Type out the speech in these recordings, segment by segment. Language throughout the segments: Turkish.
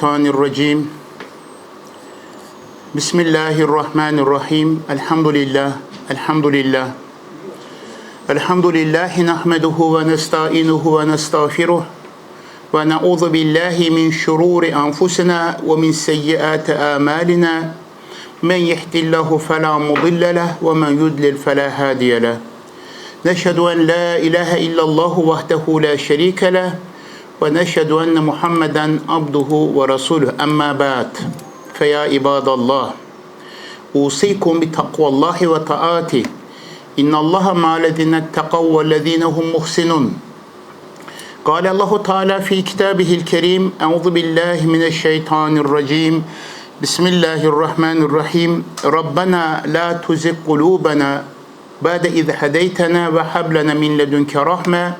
الشيطان الرجيم. بسم الله الرحمن الرحيم. الحمد لله الحمد لله الحمد لله نحمده ونستعينه ونستغفره ونعوذ بالله من شرور أنفسنا ومن سيئات آمالنا من يهد الله فلا مضل له ومن يضلل فلا هادي له. نشهد أن لا إله إلا الله وحده لا شريك له ونشهد أن محمدا عبده ورسوله أما بعد فيا عباد الله أوصيكم بتقوى الله وطاعته إن الله مع الذين اتقوا والذين هم محسنون قال الله تعالى في كتابه الكريم أعوذ بالله من الشيطان الرجيم بسم الله الرحمن الرحيم ربنا لا تزغ قلوبنا بعد إذ هديتنا وهب لنا من لدنك رحمة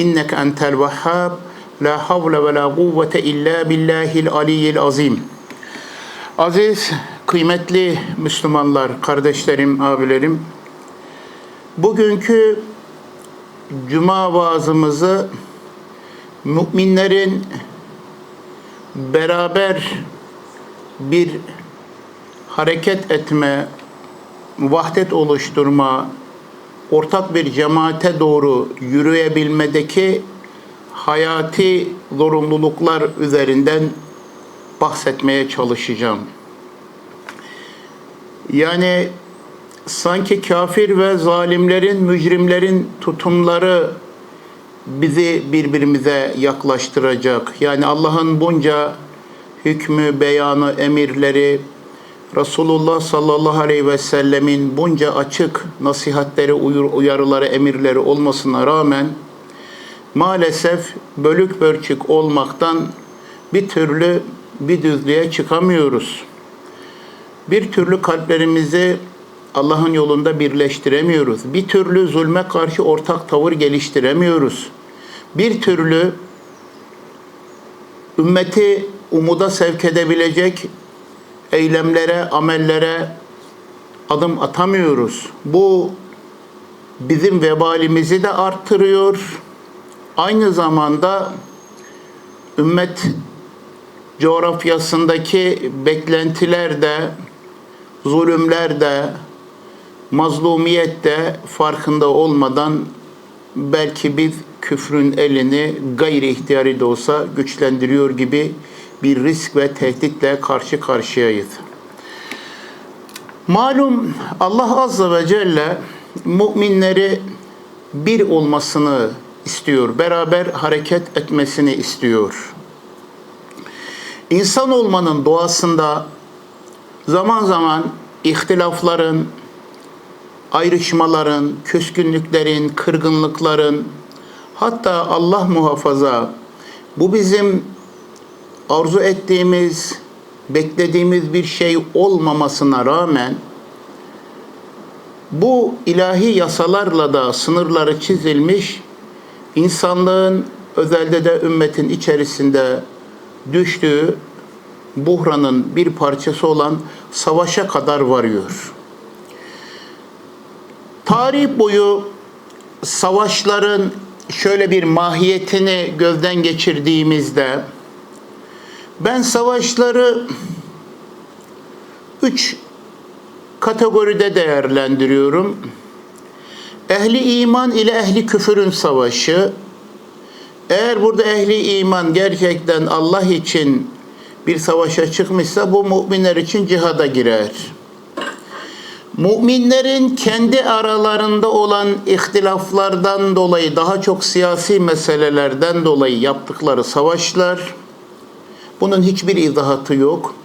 إنك أنت الوهاب La havle ve la kuvvete illa billahil aliyyil azim. Aziz, kıymetli Müslümanlar, kardeşlerim, abilerim. Bugünkü cuma vaazımızı müminlerin beraber bir hareket etme, vahdet oluşturma, ortak bir cemaate doğru yürüyebilmedeki hayati zorunluluklar üzerinden bahsetmeye çalışacağım. Yani sanki kafir ve zalimlerin, mücrimlerin tutumları bizi birbirimize yaklaştıracak. Yani Allah'ın bunca hükmü, beyanı, emirleri, Resulullah sallallahu aleyhi ve sellemin bunca açık nasihatleri, uyarıları, emirleri olmasına rağmen maalesef bölük pörçük olmaktan bir türlü bir düzlüğe çıkamıyoruz. Bir türlü kalplerimizi Allah'ın yolunda birleştiremiyoruz. Bir türlü zulme karşı ortak tavır geliştiremiyoruz. Bir türlü ümmeti umuda sevk edebilecek eylemlere, amellere adım atamıyoruz. Bu bizim vebalimizi de arttırıyor. Aynı zamanda ümmet coğrafyasındaki beklentiler de, zulümler de, mazlumiyet de farkında olmadan belki biz küfrün elini gayri ihtiyari de olsa güçlendiriyor gibi bir risk ve tehditle karşı karşıyayız. Malum Allah Azze ve Celle müminleri bir olmasını istiyor. Beraber hareket etmesini istiyor. İnsan olmanın doğasında zaman zaman ihtilafların, ayrışmaların, küskünlüklerin, kırgınlıkların, hatta Allah muhafaza bu bizim arzu ettiğimiz, beklediğimiz bir şey olmamasına rağmen bu ilahi yasalarla da sınırları çizilmiş, insanlığın özelde de ümmetin içerisinde düştüğü buhranın bir parçası olan savaşa kadar varıyor. Tarih boyu savaşların şöyle bir mahiyetini gözden geçirdiğimizde ben savaşları üç kategoride değerlendiriyorum. Ehli iman ile ehli küfürün savaşı. Eğer burada ehli iman gerçekten Allah için bir savaşa çıkmışsa bu müminler için cihada girer. Müminlerin kendi aralarında olan ihtilaflardan dolayı daha çok siyasi meselelerden dolayı yaptıkları savaşlar bunun hiçbir izahatı yok.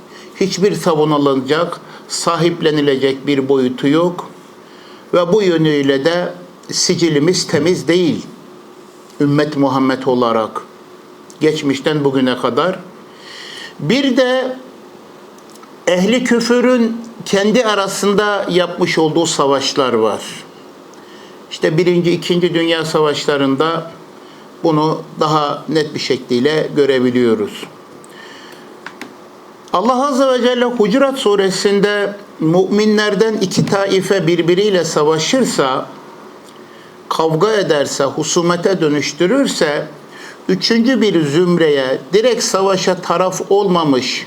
Hiçbir savunulacak, sahiplenilecek bir boyutu yok. Ve bu yönüyle de sicilimiz temiz değil. Ümmet Muhammed olarak geçmişten bugüne kadar. Bir de ehli küfürün kendi arasında yapmış olduğu savaşlar var. İşte birinci, ikinci dünya savaşlarında bunu daha net bir şekliyle görebiliyoruz. Allah Azze ve Celle Hucurat suresinde müminlerden iki taife birbiriyle savaşırsa, kavga ederse, husumete dönüştürürse üçüncü bir zümreye direkt savaşa taraf olmamış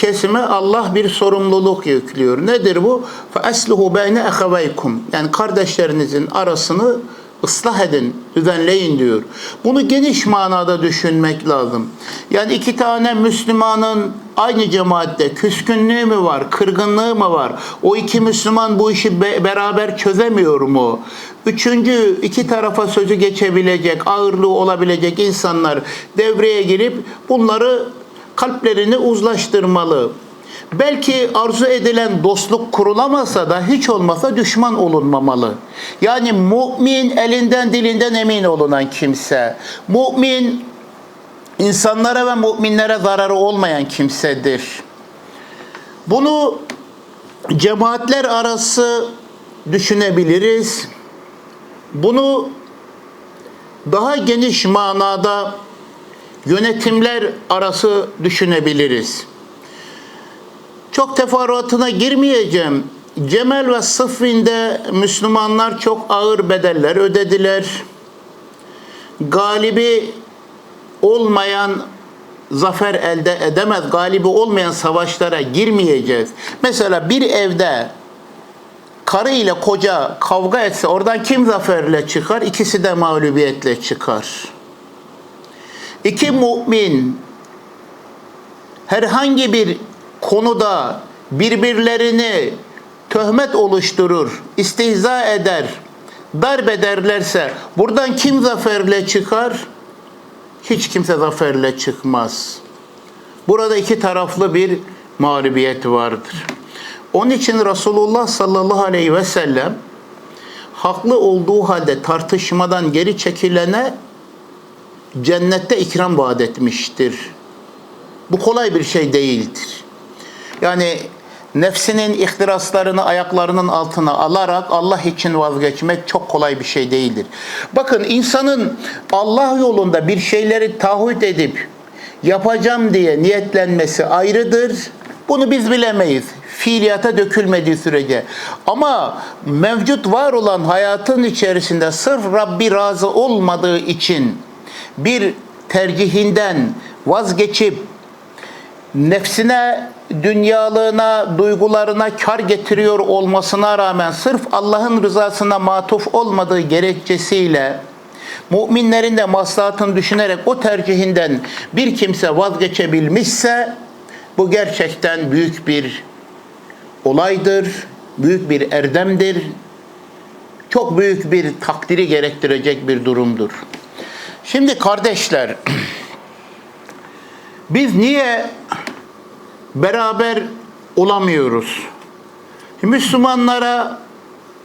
kesime Allah bir sorumluluk yüklüyor. Nedir bu? فَأَسْلُهُ بَيْنَ اَخَوَيْكُمْ Yani kardeşlerinizin arasını ıslah edin, düzenleyin diyor. Bunu geniş manada düşünmek lazım. Yani iki tane Müslümanın aynı cemaatte küskünlüğü mü var, kırgınlığı mı var? O iki Müslüman bu işi be- beraber çözemiyor mu? Üçüncü iki tarafa sözü geçebilecek, ağırlığı olabilecek insanlar devreye girip bunları kalplerini uzlaştırmalı. Belki arzu edilen dostluk kurulamasa da hiç olmasa düşman olunmamalı. Yani mümin elinden dilinden emin olunan kimse. Mümin insanlara ve müminlere zararı olmayan kimsedir. Bunu cemaatler arası düşünebiliriz. Bunu daha geniş manada yönetimler arası düşünebiliriz. Çok teferruatına girmeyeceğim. Cemel ve Sıffin'de Müslümanlar çok ağır bedeller ödediler. Galibi olmayan zafer elde edemez. Galibi olmayan savaşlara girmeyeceğiz. Mesela bir evde karı ile koca kavga etse oradan kim zaferle çıkar? İkisi de mağlubiyetle çıkar. İki mümin herhangi bir konuda birbirlerini töhmet oluşturur, istihza eder, darp ederlerse buradan kim zaferle çıkar? Hiç kimse zaferle çıkmaz. Burada iki taraflı bir mağlubiyet vardır. Onun için Resulullah sallallahu aleyhi ve sellem haklı olduğu halde tartışmadan geri çekilene cennette ikram vaat etmiştir. Bu kolay bir şey değildir. Yani nefsinin ihtiraslarını ayaklarının altına alarak Allah için vazgeçmek çok kolay bir şey değildir. Bakın insanın Allah yolunda bir şeyleri taahhüt edip yapacağım diye niyetlenmesi ayrıdır. Bunu biz bilemeyiz. Fiiliyata dökülmediği sürece. Ama mevcut var olan hayatın içerisinde sırf Rabbi razı olmadığı için bir tercihinden vazgeçip nefsine, dünyalığına, duygularına kar getiriyor olmasına rağmen sırf Allah'ın rızasına matuf olmadığı gerekçesiyle müminlerin de maslahatını düşünerek o tercihinden bir kimse vazgeçebilmişse bu gerçekten büyük bir olaydır, büyük bir erdemdir, çok büyük bir takdiri gerektirecek bir durumdur. Şimdi kardeşler, biz niye beraber olamıyoruz? Müslümanlara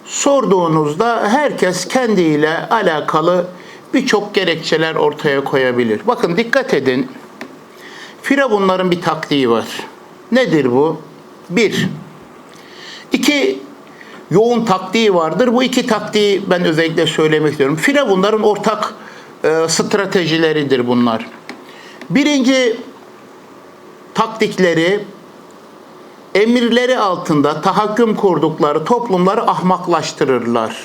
sorduğunuzda herkes kendiyle alakalı birçok gerekçeler ortaya koyabilir. Bakın dikkat edin. Firavunların bir taktiği var. Nedir bu? Bir, iki yoğun taktiği vardır. Bu iki taktiği ben özellikle söylemek istiyorum. Firavunların ortak e, stratejileridir bunlar. Birinci taktikleri emirleri altında tahakküm kurdukları toplumları ahmaklaştırırlar.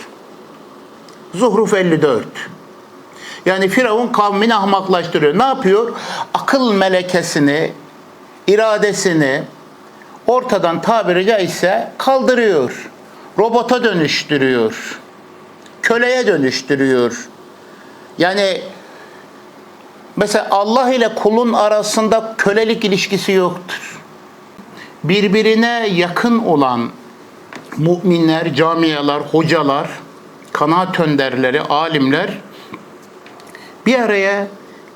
Zuhruf 54. Yani Firavun kavmini ahmaklaştırıyor. Ne yapıyor? Akıl melekesini, iradesini ortadan tabiri caizse kaldırıyor. Robota dönüştürüyor. Köleye dönüştürüyor. Yani mesela Allah ile kulun arasında kölelik ilişkisi yoktur. Birbirine yakın olan müminler, camialar, hocalar, kanaat önderleri, alimler bir araya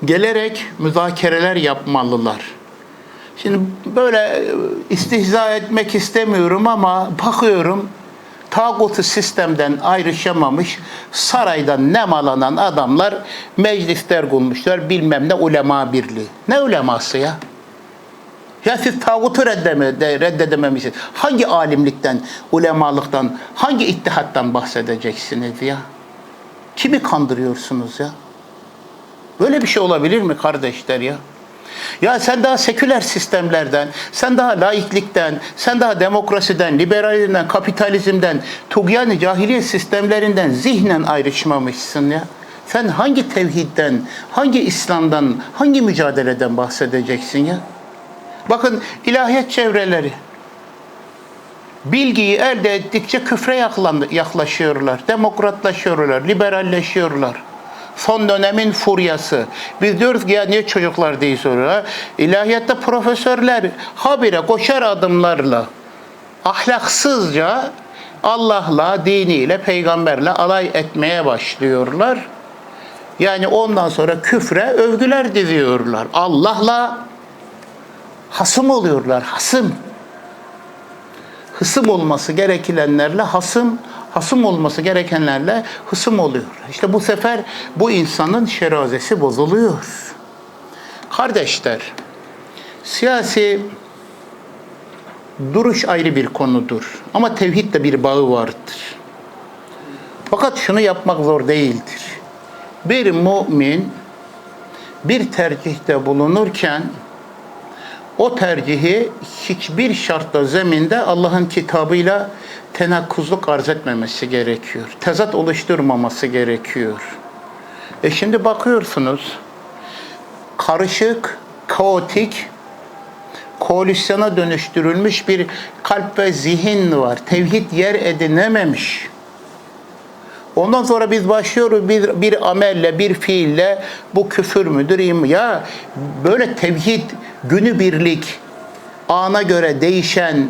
gelerek müzakereler yapmalılar. Şimdi böyle istihza etmek istemiyorum ama bakıyorum tağutu sistemden ayrışamamış saraydan nemalanan adamlar meclisler kurmuşlar bilmem ne ulema birliği. Ne uleması ya? Ya siz tağutu reddeme, de, reddedememişsiniz. Hangi alimlikten, ulemalıktan, hangi ittihattan bahsedeceksiniz ya? Kimi kandırıyorsunuz ya? Böyle bir şey olabilir mi kardeşler ya? Ya sen daha seküler sistemlerden, sen daha laiklikten, sen daha demokrasiden, liberalizmden, kapitalizmden, tuğyan cahiliye sistemlerinden zihnen ayrışmamışsın ya. Sen hangi tevhidden, hangi İslam'dan, hangi mücadeleden bahsedeceksin ya? Bakın ilahiyat çevreleri bilgiyi elde ettikçe küfre yaklaşıyorlar, demokratlaşıyorlar, liberalleşiyorlar. Son dönemin furyası. Biz diyoruz ki ya niye çocuklar değil soruyor. İlahiyatta profesörler habire koşar adımlarla ahlaksızca Allah'la, diniyle, peygamberle alay etmeye başlıyorlar. Yani ondan sonra küfre övgüler diziyorlar. Allah'la hasım oluyorlar, hasım. Hısım olması gerekenlerle hasım, hasım olması gerekenlerle hısım oluyor. İşte bu sefer bu insanın şerazesi bozuluyor. Kardeşler, siyasi duruş ayrı bir konudur. Ama tevhidle bir bağı vardır. Fakat şunu yapmak zor değildir. Bir mümin bir tercihte bulunurken o tercihi hiçbir şartla zeminde Allah'ın kitabıyla tenakkuzluk arz etmemesi gerekiyor. Tezat oluşturmaması gerekiyor. E şimdi bakıyorsunuz karışık, kaotik, koalisyona dönüştürülmüş bir kalp ve zihin var. Tevhid yer edinememiş. Ondan sonra biz başlıyoruz bir, bir amelle, bir fiille bu küfür müdür? Ya böyle tevhid günübirlik ana göre değişen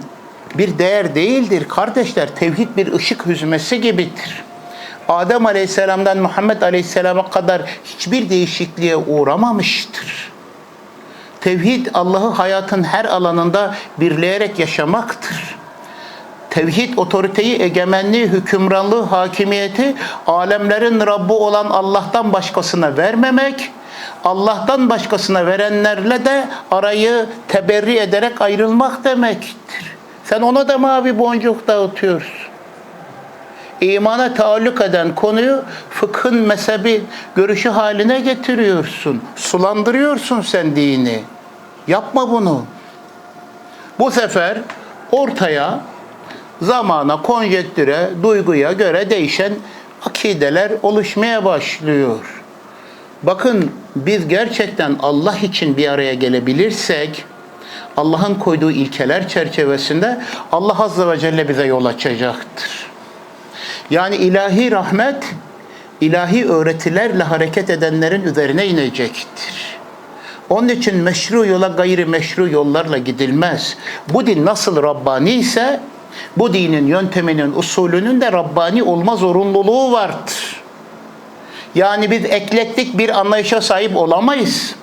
bir değer değildir. Kardeşler tevhid bir ışık hüzmesi gibidir. Adem Aleyhisselam'dan Muhammed Aleyhisselam'a kadar hiçbir değişikliğe uğramamıştır. Tevhid Allah'ı hayatın her alanında birleyerek yaşamaktır. Tevhid otoriteyi, egemenliği, hükümranlığı, hakimiyeti alemlerin Rabbi olan Allah'tan başkasına vermemek, Allah'tan başkasına verenlerle de arayı teberri ederek ayrılmak demektir. Sen ona da mavi boncuk dağıtıyorsun. İmana taalluk eden konuyu fıkhın mezhebi görüşü haline getiriyorsun. Sulandırıyorsun sen dini. Yapma bunu. Bu sefer ortaya zamana, konjektüre, duyguya göre değişen akideler oluşmaya başlıyor. Bakın biz gerçekten Allah için bir araya gelebilirsek Allah'ın koyduğu ilkeler çerçevesinde Allah Azze ve Celle bize yol açacaktır. Yani ilahi rahmet, ilahi öğretilerle hareket edenlerin üzerine inecektir. Onun için meşru yola gayri meşru yollarla gidilmez. Bu din nasıl Rabbani ise bu dinin yönteminin, usulünün de Rabbani olma zorunluluğu vardır. Yani biz eklektik bir anlayışa sahip olamayız.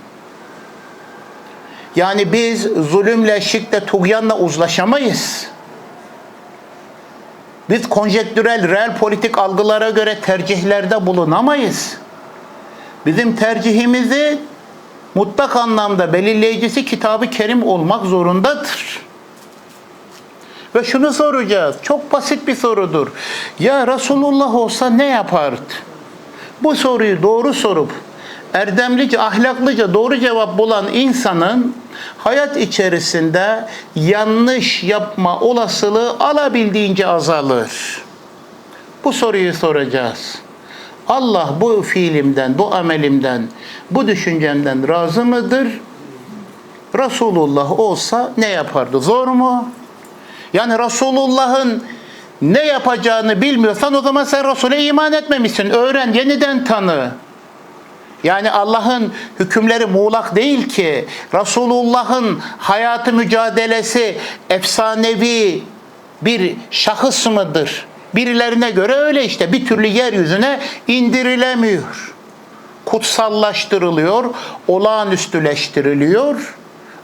Yani biz zulümle, şirkle, tuğyanla uzlaşamayız. Biz konjektürel, reel politik algılara göre tercihlerde bulunamayız. Bizim tercihimizi mutlak anlamda belirleyicisi kitabı kerim olmak zorundadır. Ve şunu soracağız. Çok basit bir sorudur. Ya Resulullah olsa ne yapardı? Bu soruyu doğru sorup erdemlice, ahlaklıca doğru cevap bulan insanın hayat içerisinde yanlış yapma olasılığı alabildiğince azalır. Bu soruyu soracağız. Allah bu fiilimden, bu amelimden, bu düşüncemden razı mıdır? Resulullah olsa ne yapardı? Zor mu? Yani Resulullah'ın ne yapacağını bilmiyorsan o zaman sen Resul'e iman etmemişsin. Öğren, yeniden tanı. Yani Allah'ın hükümleri muğlak değil ki. Resulullah'ın hayatı mücadelesi efsanevi bir şahıs mıdır? Birilerine göre öyle işte bir türlü yeryüzüne indirilemiyor. Kutsallaştırılıyor, olağanüstüleştiriliyor.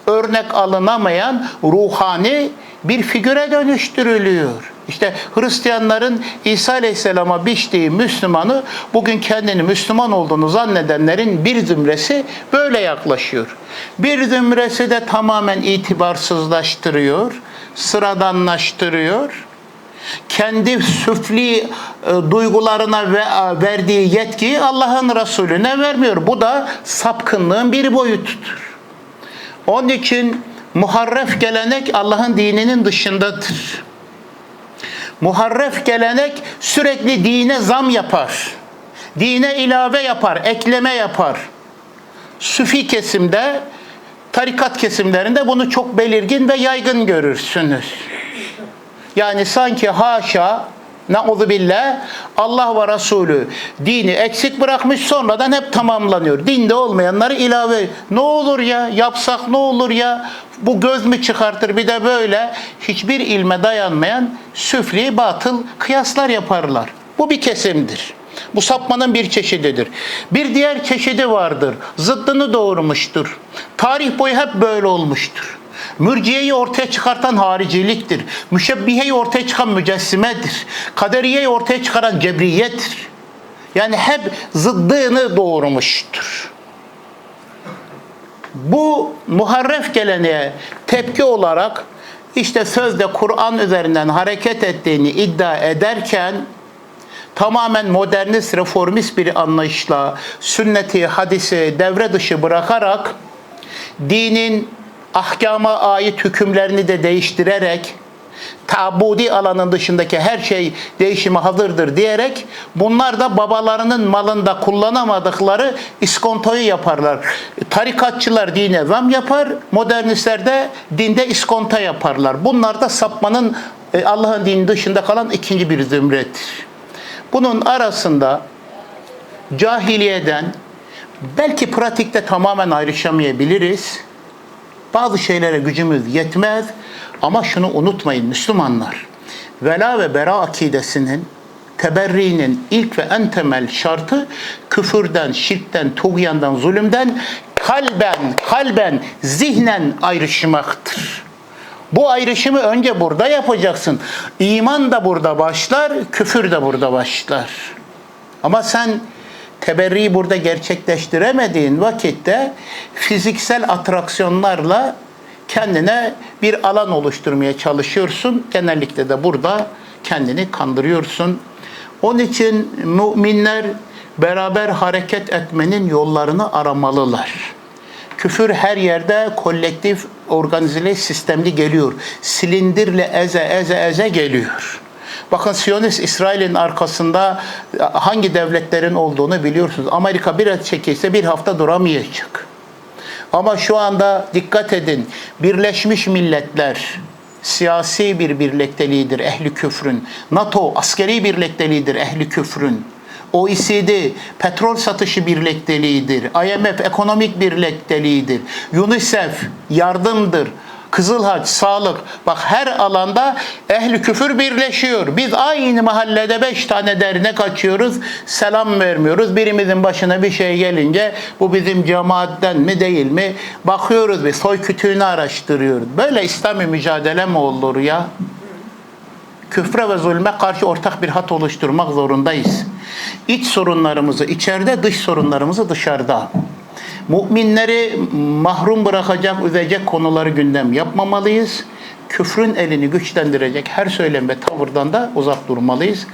Örnek alınamayan ruhani bir figüre dönüştürülüyor. İşte Hristiyanların İsa Aleyhisselam'a biçtiği Müslümanı bugün kendini Müslüman olduğunu zannedenlerin bir zümresi böyle yaklaşıyor. Bir zümresi de tamamen itibarsızlaştırıyor, sıradanlaştırıyor. Kendi süfli e, duygularına e, verdiği yetkiyi Allah'ın Resulüne vermiyor. Bu da sapkınlığın bir boyutudur. Onun için muharref gelenek Allah'ın dininin dışındadır. Muharref gelenek sürekli dine zam yapar. Dine ilave yapar, ekleme yapar. Süfi kesimde, tarikat kesimlerinde bunu çok belirgin ve yaygın görürsünüz. Yani sanki haşa Nauzu billah Allah ve Resulü dini eksik bırakmış sonradan hep tamamlanıyor. Dinde olmayanları ilave. Ne olur ya yapsak ne olur ya bu göz mü çıkartır bir de böyle hiçbir ilme dayanmayan süfli batıl kıyaslar yaparlar. Bu bir kesimdir. Bu sapmanın bir çeşididir. Bir diğer çeşidi vardır. Zıddını doğurmuştur. Tarih boyu hep böyle olmuştur. Mürciyeyi ortaya çıkartan hariciliktir. Müşebbiheyi ortaya çıkan mücessimedir. Kaderiyeyi ortaya çıkaran cebriyettir. Yani hep zıddını doğurmuştur. Bu muharref geleneğe tepki olarak işte sözde Kur'an üzerinden hareket ettiğini iddia ederken tamamen modernist, reformist bir anlayışla sünneti, hadisi devre dışı bırakarak dinin ahkama ait hükümlerini de değiştirerek tabudi alanın dışındaki her şey değişime hazırdır diyerek bunlar da babalarının malında kullanamadıkları iskontoyu yaparlar. Tarikatçılar dine zam yapar, modernistler de dinde iskonto yaparlar. Bunlar da sapmanın e, Allah'ın dini dışında kalan ikinci bir zümrettir. Bunun arasında cahiliyeden belki pratikte tamamen ayrışamayabiliriz. Bazı şeylere gücümüz yetmez ama şunu unutmayın Müslümanlar. Vela ve bera akidesinin teberrinin ilk ve en temel şartı küfürden, şirkten, tuğyandan, zulümden kalben, kalben, zihnen ayrışmaktır. Bu ayrışımı önce burada yapacaksın. İman da burada başlar, küfür de burada başlar. Ama sen teberriyi burada gerçekleştiremediğin vakitte fiziksel atraksiyonlarla kendine bir alan oluşturmaya çalışıyorsun. Genellikle de burada kendini kandırıyorsun. Onun için müminler beraber hareket etmenin yollarını aramalılar. Küfür her yerde kolektif, organizeli, sistemli geliyor. Silindirle eze eze eze geliyor. Bakın Siyonist İsrail'in arkasında hangi devletlerin olduğunu biliyorsunuz. Amerika biraz çekilse bir hafta duramayacak. Ama şu anda dikkat edin. Birleşmiş Milletler siyasi bir birlikteliğidir ehli küfrün. NATO askeri birlikteliğidir ehli küfrün. OECD petrol satışı birlikteliğidir. IMF ekonomik birlikteliğidir. UNICEF yardımdır. Kızılhaç, sağlık. Bak her alanda ehli küfür birleşiyor. Biz aynı mahallede beş tane dernek açıyoruz. Selam vermiyoruz. Birimizin başına bir şey gelince bu bizim cemaatten mi değil mi? Bakıyoruz bir soy kütüğünü araştırıyoruz. Böyle İslami mücadele mi olur ya? küfre ve zulme karşı ortak bir hat oluşturmak zorundayız. İç sorunlarımızı içeride, dış sorunlarımızı dışarıda. Müminleri mahrum bırakacak, üzecek konuları gündem yapmamalıyız. Küfrün elini güçlendirecek her söylem ve tavırdan da uzak durmalıyız.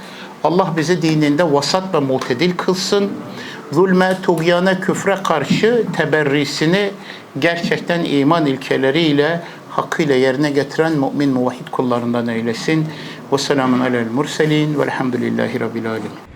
Allah bizi dininde vasat ve mutedil kılsın. Zulme, tuğyana, küfre karşı teberrisini gerçekten iman ilkeleriyle hakkıyla yerine getiren mümin muvahhid kullarından eylesin. Ve selamun alel velhamdülillahi rabbil alemin.